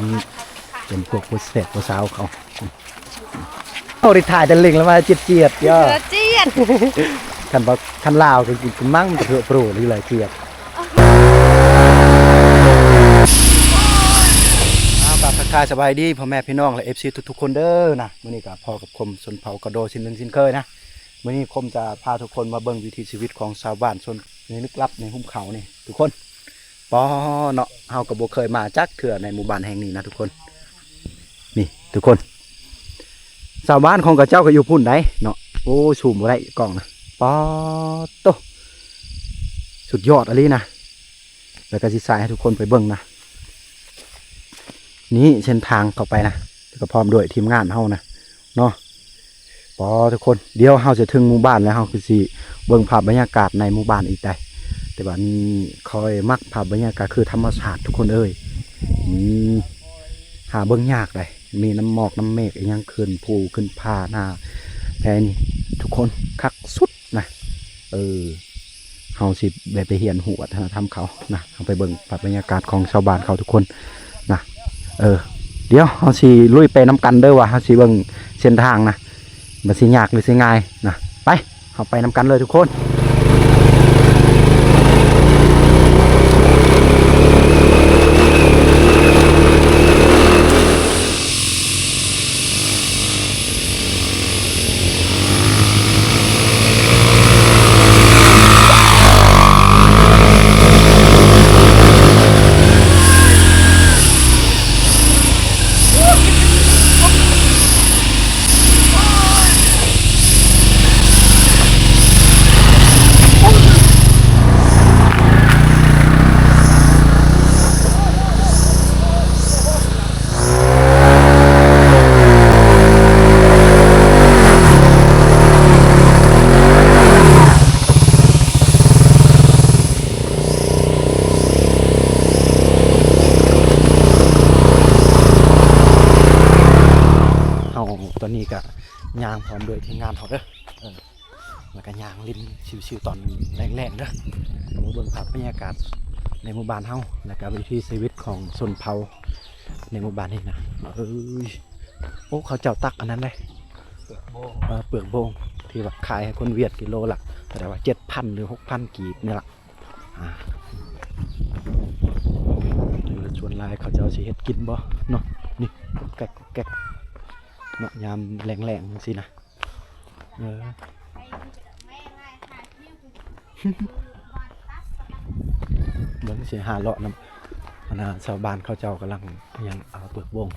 นี่เป็นพวกผู้เสพผู้สาวเขาเอาได้ถ่ายแต่ลิงแล้วมาเจียดเจียดๆย่อเสือเจียดคันบอกคันลาวก็กินกันมั่งมันจะเถื่อโปรหรืออะไรเจียดอาบาทักทายสบายดีพ่อแม่พี่น้องและเอฟซีทุกๆคนเด้อนะมื้อนี้ก็พ่อกับคมสนเผากระโดดสินหนึ่งสินเคยนะมื้อนี้คมจะพาทุกคนมาเบิ่งวิถีชีวิตของชาวบ้านชนในลึกลับในหุ้มเขานี่ทุกคน ปอเนาะเฮาก็บ่เคยมาจักเถื่อในหมู่บ้านแห่งนี้นะทุกคน นี่ทุกคนชาวบ้านของกระเจ้าก็อยู่พุ่นไหนเนาะโอ้ชูมบ่ได้กล้องนะปอโตสุดยอดอะไรนะแล้วก็สิสายให้ทุกคนไปเบิ่งนะนี่เส้นทางเข้าไปนะก็พร้อมด้วยทีมงานเฮานะเนาะปอทุกคนเดี๋ยวเฮาจะถึงหมู่บ้านแล้วเฮาคือสิเบิ่งภาพบรรยากาศในหมู่บ้านอีกได้ แต่ว่านคอยมักภาพบรรยากาศคือธรรมชาติทุกคนเอ้ยหาเบิ่งยากเลยมีน้ำหมอกน้ำเมฆอีหยังขึ้นภูขึ้นผาหน้าแพนี่ทุกคนคักสุดนะเออเฮาสิได้ไปเรียนหูวัฒนธรรมเขานะเฮาไปเบิ่งภาพบรรยากาศของชาวบ้านเขาทุกคนนะเออ เดี๋ยวเฮาสิลุยไปน้ำกันเด้อว่าเฮาสิเบิ่งเส้นทางนะมันสิยากหรือสิง่ายนะไปเฮาไปน้ำกันเลยทุกคน วยทีมงานเขาเด้อแล้วก็ยางริมชิวๆตอนแรงๆเด้อมาเบิ่งภาพบรรยากาศในหมู่บ้านเฮาแล้วก็วิถีชีวิตของชนเผ่าในหมู่บ้านนี้นะเอ้ยโอ้เขาเจ้าตักอันนั้นเลยเออเปลือกโบงที่แบบขายให้คนเวียดกิโลละแต่ว่าเจ็ดพันหรือหกพันกีบนี่แหละอ่าชวนลายเขาเจ้าสิเฮ็ดกินบ่เนาะนี่แก๊กแก๊กเนาะยามแรงๆจังซี่นะ เออเบิ่งสิหาเลาะนำอันน่ะชาวบ้านเขาเจ้ากำลังยังเอาเปลือกวง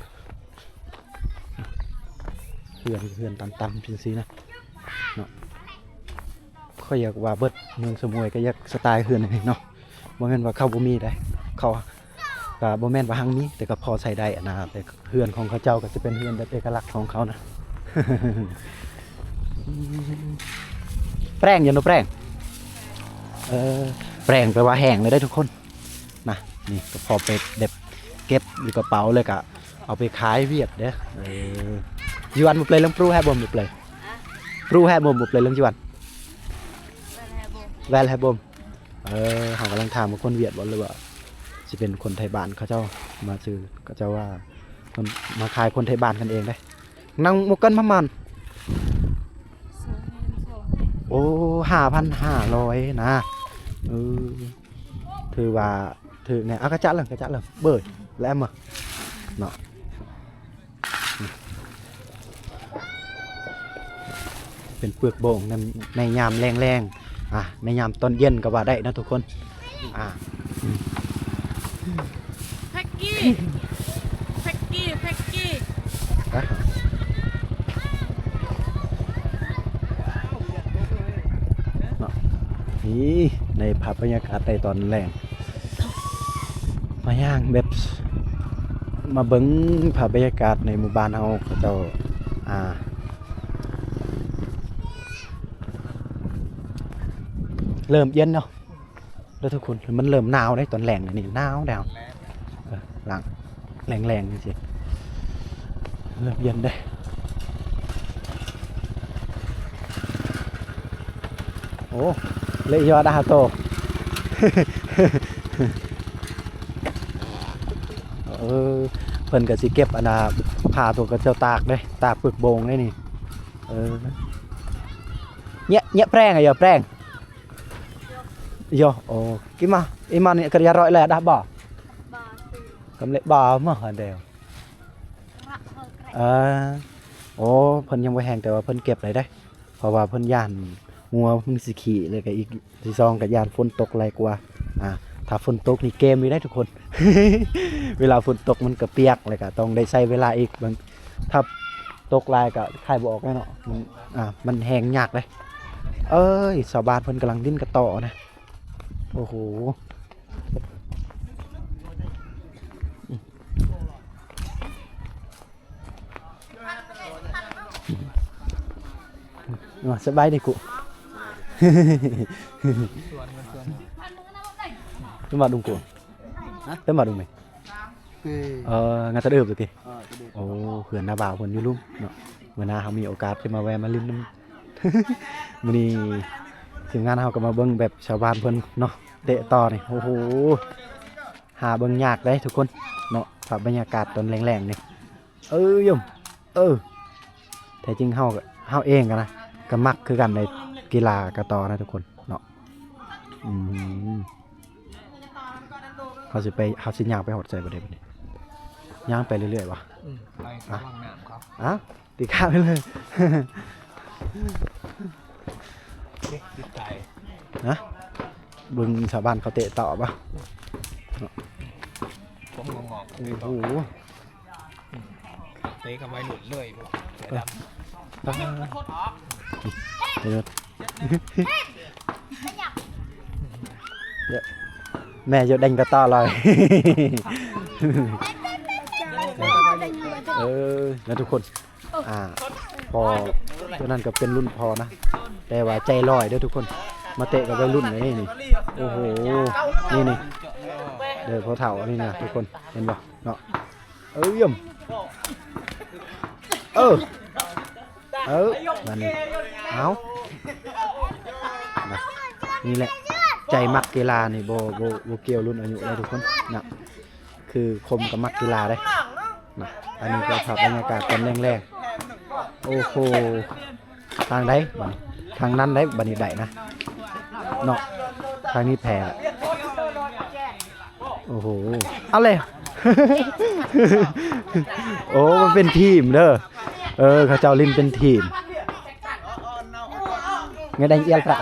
เพื่อนเพื่อนตันๆจังซี่นะเนาะข้อยอยากว่าเบิดเมืองสมุยก็อยากสไตล์เฮือนนี่เนาะบ่แม่นว่าเขาบ่มีได้เขาก็บ่แม่นว่าหังมีแต่ก็พอใช้ได้อนะแต่เฮือนของเขาเจ้าก็จะเป็นเฮือนแบบเอกลักษณ์ของเขานะ แป้งอย่าโนแป้งเออแป้งแปลว่าแห้งเลยได้ทุกคนนะนี่ก็พอไปเด็บเก็บอยู่กระเป๋าเลยก็เอาไปขายเวียดเด้อเออจีวันบุเปลยเรื่องปรูแฮบอมบุเปลยปรูแฮบอมบุเปลยเรื่องจีวันแวลแฮบอมเออเขากำลังถามว่าคนเวียดบ่หรือว่าจะเป็นคนไทยบ้านเขาเจ้ามาซื้อก็เจ้าว่าคนมาขายคนไทยบ้านกันเองได้นั่งหมกกันประมาณ โอ้ห้าพันห้าร้อยนะเออถือว่าถือเนี่ยเอากระจัดเลยกระจัดเลยเบิดแล้วมาเนาะเป็นเปลือกโบงในในยามแรงๆอะในยามตอนเย็นก็ว่าได้นะทุกคนอะแพ็กกี้แพ็กกี้แพ็กกี้ ไปเนาะ นี่ในภาพบรรยากาศในตอนแรงมาย่างแบบมาเบิ้งภาพบรรยากาศในหมู่บ้านเฮาเขาเจ้าอ่าเริ่มเย็นเนาะแล้วทุกคนมันเริ่มหนาวได้ตอนแรงนี่หนาวดาวหลังแรงๆจริงเริ่มเย็นได้โอ้ เลยยอดาโตออเพิ่นก็สิเก็บอันน่ะผ้าตัวกระเจ้าตากเด้ตากปึกโบงได้นี่เออเนี่ยเนี่ยแป้งอะอย่าแป้งโยโอ้กิมาอีมันเนี่ยกระยาร้อยแลดะบ่บาคือกำเละบ่มาหาเดียวระเบิดแกรเออโอ้เพิ่นยังบ่แห้งแต่ว่าเพิ่นเก็บได้ได้เพราะว่าเพิ่นย่าน งัวมันสิขี่เลยก็อีกที่ซองก็ย่านฝนตกหลายกว่าอ่าถ้าฝนตกนี่เกมอยู่ได้ทุกคน เวลาฝนตกมันก็เปียกเลยก็ต้องได้ใช้เวลาอีกบางถ้าตกลายก็คายบออกแน่เนาะมันอ่ามันแห้งยากเลย เอ้ยชาวบ้านเพิ่นกำลังดิ้นกระต่อนะโอ้โหสบายดีกู Tới mà đúng của Hả? Tới mà đúng mày Cái- Ờ, ngà ta được rồi kì Ờ, cái đấy. โอ้เขื่อนนาบ่าวคนอยู่ลุ่มเนาะเมื่อหนาเขามีโอกาสจะมาแวะมาลิ้นน้ำมื้อนี้ทีมงานเขาก็มาเบิ่งแบบชาวบ้านเพิ่นเนาะเตะต่อนี่โอ้โหหาเบิ่งยากเลยทุกคนเนาะภาพบรรยากาศตอนแรงๆนี่เออยมเออแท้จริงเฮาก็เฮาเองกันนะก็มักคือกันใน กีฬากระตอนะทุกคนเนาะอืมเขาสิไปเขาสิย่างไปหดใจบ่ได้บ่นี่ย่างไปเรื่อยๆวะ Ừ, đây, À. có bằng nạm không? อ้าวตีข้าวไปเลย Đi, đi chạy. นะเบึงชาวบ้านเขาเตะต่อปะ Có ngọt ngọt, โอ้ đi โห vào. Tí cả bay lụn lười vô. Để Ờ. đâm. ตาเดี๋ยวเดี๋ยว แม่จะดังกระต่อเลยเออแล้วทุกคน อ่า พอตัวนั้นก็เป็นรุ่นพอนะ แต่ว่าใจลอยเด้อทุกคน มาเตะกับวัยรุ่นนี่นี่ โอ้โห นี่นี่เดี๋ยวพอเถ่าอันนี้นะทุกคน เห็นบ่เนาะ เออเยี่ยม เออ เออนั่นนี่เอา นี่แหละ ใจมักกีฬานี่โบโบโบเกียวรุ่นอายุเลยทุกคนนะคือคมกับมักกีฬาได้นะอันนี้ก็ภาพบรรยากาศตอนแรงๆโอ้โหทางใดบัดนี้ทางนั้นได้บันได้นะเนาะทางนี้แพ้โอ้โหอะไรโอ้มันเป็นทีมเด้อเออเขาเจ้าลินเป็นทีมไงได้เอียลปะ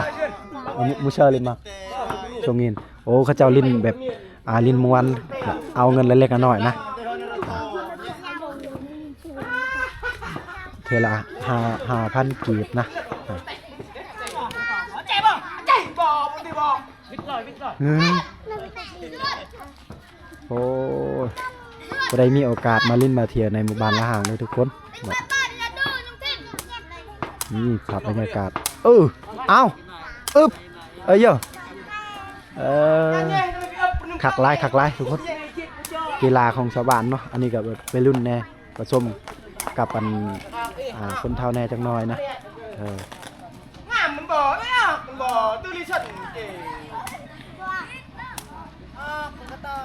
มุเชอร์ลินมาชงเงินโอ้เขาเจ้าลินแบบอ่าลินมวนเอาเงินเล็กๆน้อยๆนะเทอละห้าห้าพันกีบนะโอ้ก็ได้มีโอกาสมาลินมาเที่ยในหมู่บ้านละห่างเลยทุกคนนี่ภาพบรรยากาศ เออ เอา อึบเอ้ยเออขักไล่ขักไล่ทุกคนกีฬาของชาวบ้านเนาะอันนี้ก็แบบเป็นรุ่นแน่ผสมกับอันคนเท่าแน่จังน้อยนะเออ ngàm mình bỏ đấy à mình bỏ tư lý trận để à cũng có ta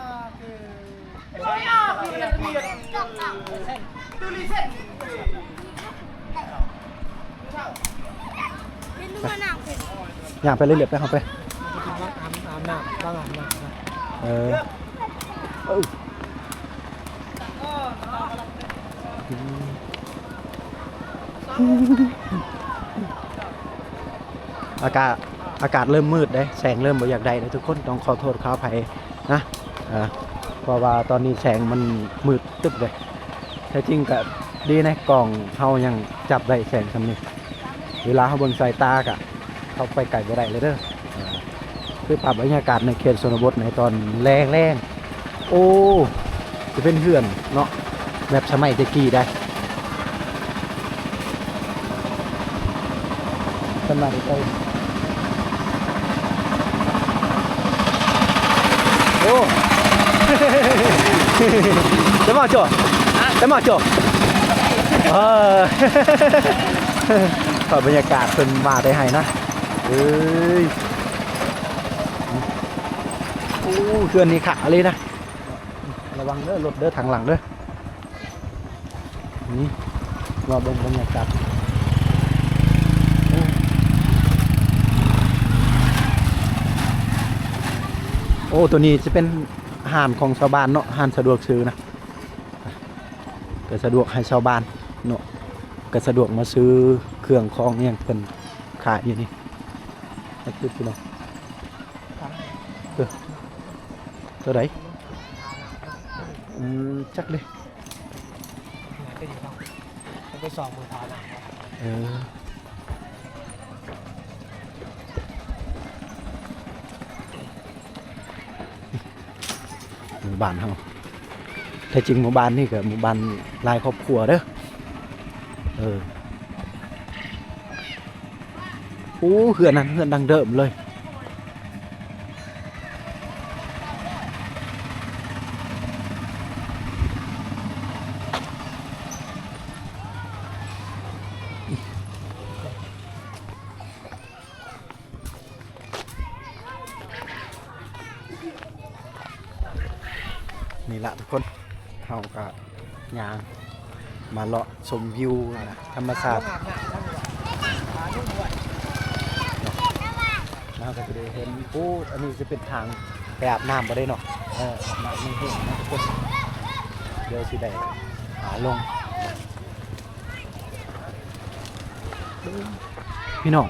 đấy à thì là liệt tư lý trận อย่างไปเรื่อยๆไปเข้าไปเออเอออากาศอากาศเริ่มมืดได้แสงเริ่มบ่อยากได้เลยทุกคนต้องขอโทษขออภัยนะอ่าเพราะว่าตอนนี้แสงมันมืดตึ๊บเลยแท้จริงก็ดีนะกล่องเฮายังจับได้แสงสำนี้ เวลาเฮาเบิ่งสายตากะเขาไปไกลบ่ได้เลยเด้อคือปรับบรรยากาศในเขตชนบทในตอนแรงแรงๆโอ้จะเป็นเหือนเนาะแบบสมัยตะกี้ได้สมัยตะกี้โอ้จะมาจ่อจะมาจ่อเออ ภาพบรรยากาศเป็นมาได้ให้นะเอ้ยโอ้เขื่อนนี่ขาเลยนะ ระวังเด้อรถเด้อทางหลังเด้อนี่ว่าเบิ่งบรรยากาศโอ้ตัวนี้จะเป็นห้านของชาวบ้านเนาะห้านสะดวกซื้อนะก็สะดวกให้ชาวบ้านเนาะก็สะดวกมาซื้อ เครื่องของเนี่ยเพิ่นขายอยู่นี่ให้คือพี่น้องเออตัวไหนอืมจักเลยก็อยู่ต้องมันไปสอบมือทาหนักเออหมู่บ้านเฮาแท้จริงหมู่บ้านนี่ก็หมู่บ้านหลายครอบครัวเด้อเออ โอ้เหือนนั้นเหือนดังเดิมเลย นี่ละทุกคนเฮาก็ยางมาเลาะชมวิวนะธรรมชาติ น่าก็จะได้เห็นโอ้อันนี้จะเป็นทางไปอาบน้ำมาได้เนาะเอออาบน้ำไม่เห็นนะทุกคนเดี๋ยวสิได้หาลง พี่น้อง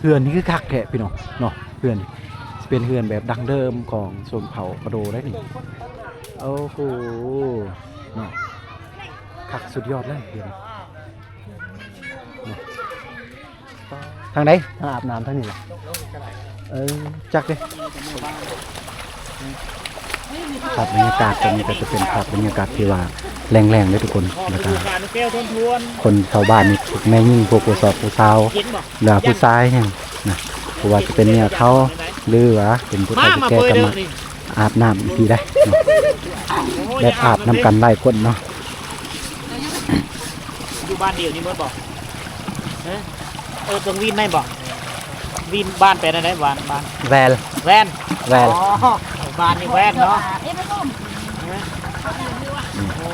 เฮือนนี่คือคักแกะพี่น้องเนาะเฮือนเป็นเฮือนแบบดังเดิมของชนเผ่ากระโดได้นี่โอ้โหเนาะคักสุดยอดเลยเดี๋ยวนี้ ทางไหนทางอาบน้ำทางนี้แหละเออจักเลยภาพบรรยากาศตรงนี้ก็จะเป็นภาพบรรยากาศที่ว่าแรงๆเลยทุกคนแล้วก็การเปรี้ยวทนทวนคนชาวบ้านนี่พวกแม่ยิ่งพวกผู้สอบผู้สาวกินบ่เหลือผู้ชายเนี่ยนะเพราะว่าจะเป็นเนี่ยเขาหรือว่าเป็นผู้มาชายมาแก่เปิดกันเด้อมานี่อาบน้ำอีกทีได้เนาะแบบอาบน้ำกันไล่คนเนาะอยู่บ้านเดียวนี่เมื่อบอก เอ้ยเออตรงวินได้บอกวินบ้านไปได้ไหนบ้านบ้านแวลแวนแวลอ๋อบ้านนี่แวนเนาะโอ้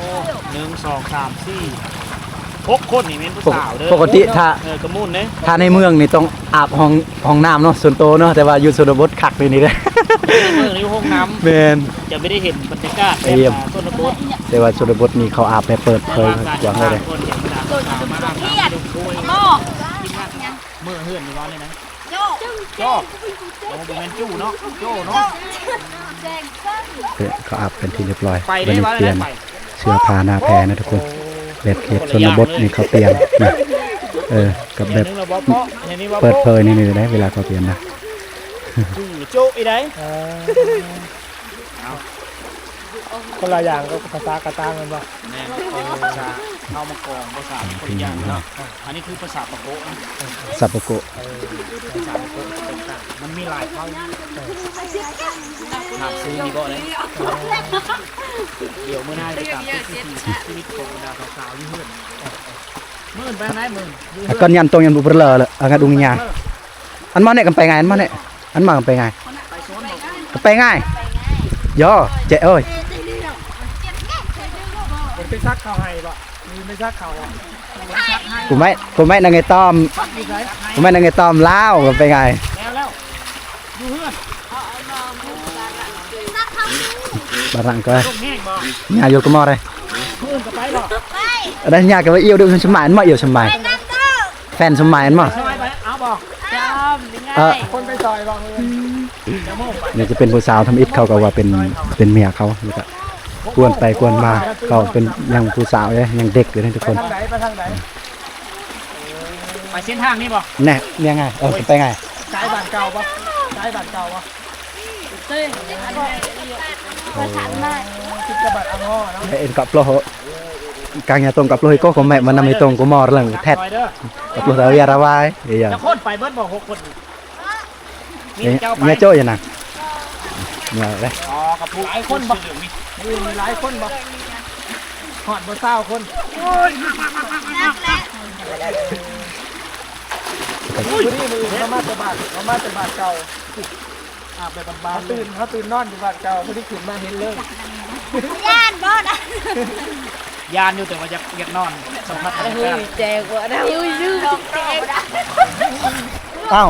หนึ่งสองสามสี่หกคนนี่เป็นผู้สาวเด้อปกติถ้าเออกระมุนเด้อถ้าในเมืองนี่ต้องอาบห้องห้องน้ำเนาะส่วนโตวเนาะแต่ว่าอยู่ส่วนบทคักเลยนี่เด้อในเมืองนี่ห้องน้แมนำจะไม่ได้เห็นบรรยากาศเยี่ยมต้นบดแต่ว่าส่วนบทนี่เขาอาบแบบเปิดเผยกว้างเลยเด้อคนอย่ เมื่อเฮือนอยู่ว่าเลยนะ โจ้โจ้โอ้บ่แม่นจู้เนาะโจ้เนาะแดงส้มเพื่อเขาอาบเป็นที่เรียบร้อยไปวันได้นี้ว่าเปลี่ยนไปเสื้อผ้าหน้าแพรนะทุกคนแบบเขตชนบทนี่เขาเปลี่ยนนะเออกับแบบนึงเราบ่เพาะอย่างนี้ว่าเปิดเผยนี่นี่ได้เวลาเขาเปลี่ยนนะจู้โจ้อีได้ คนละอย่างก็ภาษากระตางกันบ่แม่ภาษาเข้ามากองภาษาคนละอย่างเนาะอันนี้คือภาษาปะโกะนะสัปปะโกะภาษาปะโกะต่างๆมันมีหลายเข้าถามซื้อนี่บ่เลยเดี๋ยวมื้อหน้าจะตามที่ชีวิตของบรรดาสาวๆอยู่เฮือนมื่นไปไหนมื่นอยู่เฮือน kan yan tong yan buberla le agad ungnya an mana kan pengai an mana an ma kan pengai ไปสวนบอก kan pengai yo cek ơi มันไปซักเขาให้บ่มีไม่ซักเขาอะกูไม่กูไม่นางไงต้อมกูไม่นางไงต้อมลาวกัน pengai แล้วแล้วอยู่เฮือน barang ko ต้มแห้งบ่ nya yo ke mo đây มื่นก็ไปบ่ ada nya ke yêu được semain ma yêu semain fan semain ma สบายไปเอาบ่จอมยังไงเออคนไปซอยบ่เลยจะโม่ไปเนี่ยจะเป็นผู้สาวทำอิฐเขาก็ว่าเป็นเป็นเมียเขาแล้วก็ กวนไปกวนมาเขาเป็นยังผู้สาวเลยยังเด็กอยู่นะทุกไปคนทางไหนไปทางไหนไปเส้นทางนี้บ่แน่เนี่ยไงเออไปไงสายบ้านเก่าบ่สายบ้านเก่าบ่ประสานมาคิดจะบัดอังอ้อเนาะเอ็นกับโลกาง nhà tông กับโลก็ของแม่มันนำไอ้ตรงก็มอเรื่องแทดไปเด้อกับโลสาวยาราวายเอียจะคนไปเบิดบ่หกคนมีเนี่ยเจ้าไปเนี่ยโจ้ยังน่ะเนี่ยเลยอ๋อกับผู้หลายคนบ่ มีมีหลายคนบ่หอดบ่เศร้าคนมื้อนี้มือเขามาแต่บ้านเขามาแต่บ้านเก่าอาบแบบบ้านๆตื่นเขาตื่นนอนอยู่บ้านเก่าเขาได้ขึ้นมาเห็นเลยย่านบ่นะยานอยู่แต่ว่าอยากอยากนอนสัมผัสอะไรเฮ้ยแจกว่าได้เฮ้ยยืดแจกอ้าว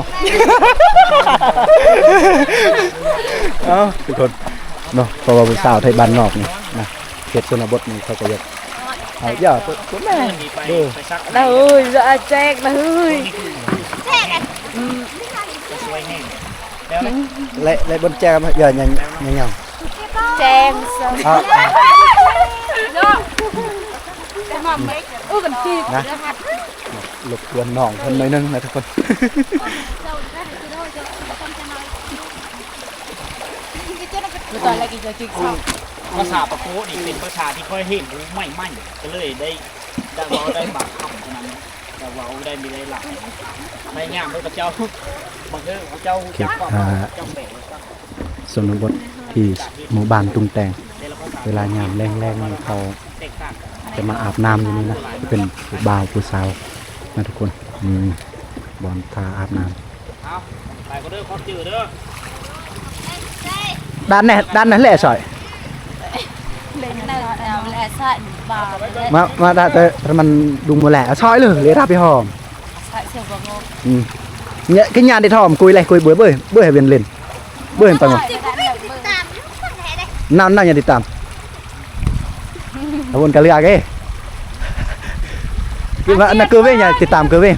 เอ้าทุกคน เนาะเพราะว่าผู้สาวไทยบ้านนอกนี่นะเขตชนบทนี่เขาก็อยากเอาอย่าตัวตัวแม่นี่ไปเด้อไปซักนะเฮ้ยจะแจกนะเฮ้ยจะสวยแห้งแล้วนะและและบนแจมอย่าอย่างอย่างอย่างแจงซะเอาแต่มาไม่เออกันที่นะหลบกวนน้องเพิ่นหน่อยนึงนะทุกคน ตอนแรกกินจะกินข้าวภาษาปะโคนี่เป็นภาษาที่ค่อยเห็นรู้ไม่ไม่ก็เลยได้ได้เว้าได้บางคำเท่านั้นแต่เว้าได้มีได้หลักพยายามด้วยพระเจ้าบางเรื่องพระเจ้าจับก็เจ้าแบกชนบทที่หมู่บ้านตุงแตงแต่ละภาษาเวลายามแรงๆนี่เขาแตกต่างจะมาอาบน้ำอยู่นี่นะเป็นผู้บ่าวผู้สาวนะทุกคนมีบอลทาอาบน้เอาไปก็เด้อความจืดเด้อำ ด้านไหนด้านนั้นแหละสอยล่นแล้วแล้วแลซ่าบาเลยมามาได้แต่มันดุงมาแหละซอยเลยเลยรับพี่หอมเสียงบ่งงอืมเนี่ย cái nhà đi thòm cùi này cùi bưởi bưởi bưởi hay viên lên bưởi hay tầng nào nào nhà đi tạm ở buồn cả lìa cái cái mà nó cứ về nhà đi tạm cứ về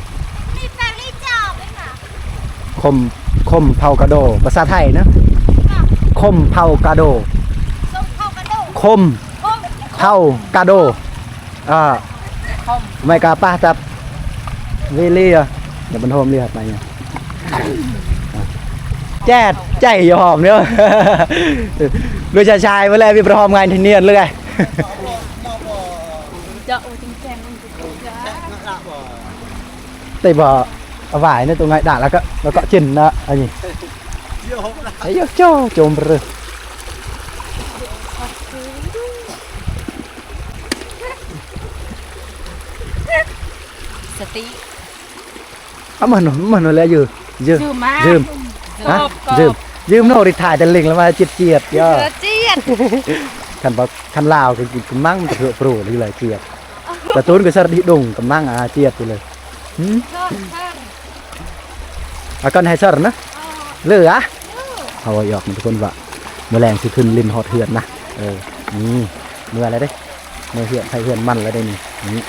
มีแฟนรีจอบไหมคะคมคมเผากระโดภาษาไทยนะ คมเผากระโด ส้มเข้ากระโดดคมโอ้เผากระโดอ่าไม่กล้าป้าจับเวลี่อะเดี๋ยวมันโฮมเรียกมาเนี่ยแจ๊ดใจอย่าหอมเด้อดูชายชายๆมาเลยมีประหอมงานที่เนียนเลยไงเจะโอ้จริงแจงมันจะจ้าแต่บ่เอาหวายในตรงไหนด่าแล้วก็แล้วก็จินนะอันนี้ ไอ้ยกโจโจมเรือสติเอามันมันอะไรอยู่ยืมยืมมายืมฮะยืมยืมโนริถ่ายแต่ลิงแล้วมาเจียดเจียดย่อเจียดคันบอกคันลาวก็กินกมั่งมันจะเถื่อปรูหรืออะไรเจียดแต่ตูนก็สระดิดงกำมั่งอาเจียดไปเลยหืมอางเอาก่อนให้สรนะเลือเอาว้หยอกมันทุกคนว่าเมื่อแรงสิขึ้นลินฮอเหือนนะเออนี่เมื่ออะไรเด้เมื่อเหือนไทยเหือนมั่นแล้วได้นี่นี่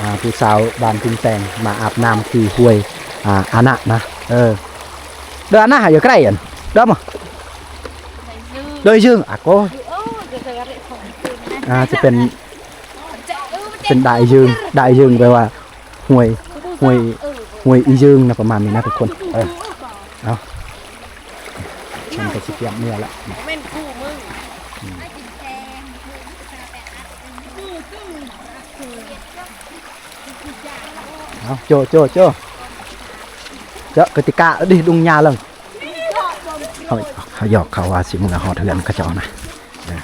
อ่าผู้สาวบานพิงแตงมาอาบน้ำที่ห้วยอ่าอานะนะเออเดินอานะอยู่ใกล้อันเด้อมาใส่ยืมโดยยืงอะก็อ่าจะเป็นเป็นได้ยืงได้ยืงแปลว่าห้วยห้วยห้วยอียืงนะประมาณนี้นะทุกคนเออเอา มันก็สิเตรียมเมื่อละเป็นคู่มึงเอาโจโจโจเจ้ากติกาดิดุงยาเลยเขาเขาหยอกเขาว่าสิมึงอะหอเถือนเขาเจ้านะเออ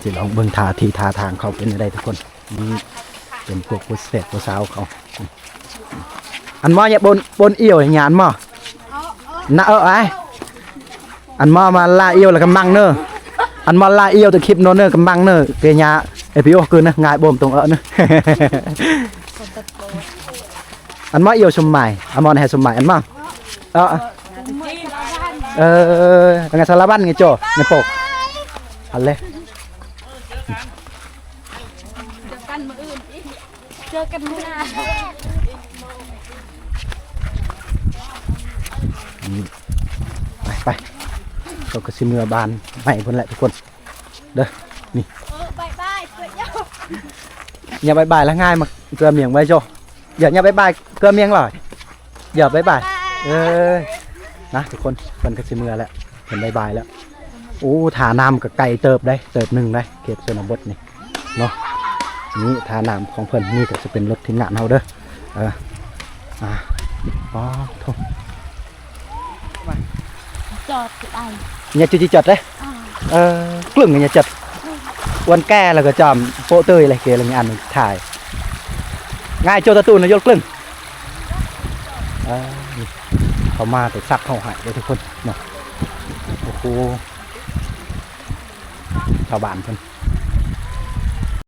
สิลองเบิ่งท่าทีท่าทางเขาเป็นได้ทุกคนนี่เป็นพวกผู้เสพผู้สาวเขาอันมอเนี่ยบนบนเอี่ยวอย่างเงี้ยอันมอน่ะเออไอ อันมอมาลาเอี่ยวแล้วกำมังเนอะอันมอลาเอี่ยวแตัวคลิปโนเนอะกำมังเนอะเปียญาไอพี่โอ้คืนนะงายบ่มตรงเออเนอะอันมอเอี่ยวชมใหม่อันมอให้ชมใหม่อันมอเออเออเป็นไงสารบันไงโจในปกอันเลยเจอกันมืออื่นอีเจอกันมื้อหน้าไปไป เราก็สิเมื่อบานใหม่เพิ่นแหละทุกคนเด้อเออบายบายเพื่อเจ้าอย่าบายบายแล้วง่ายมาเกลือเมียงไว้โจอย่าอย่าบายบายเกลือเมียงหน่อยอย่าบายบายเออนะทุกคนเพิ่นก็สิเมื่อแล้วเพิ่นบายบายแล้วโอ้ฐาน้ำกับไก่เติบได้เติบหนึ่งได้เขตชนบทนี่เนาะนี่ฐาน้ำของเพิ่นนี่ก็จะเป็นรถทีมงงานเฮาเด้อเอออ่าอ๋อโทษ จอดไอ nhà chú chỉ chật đấy ờ lưng nhà chật quan ke là cái chòm bộ tươi này kia là nhà ăn thải ngay cho ta tụ nó vô lưng à, เขามาแต่ซักเขาหายเลยทุกคนเนาะโอ้โหชาวบ้านเพิ่น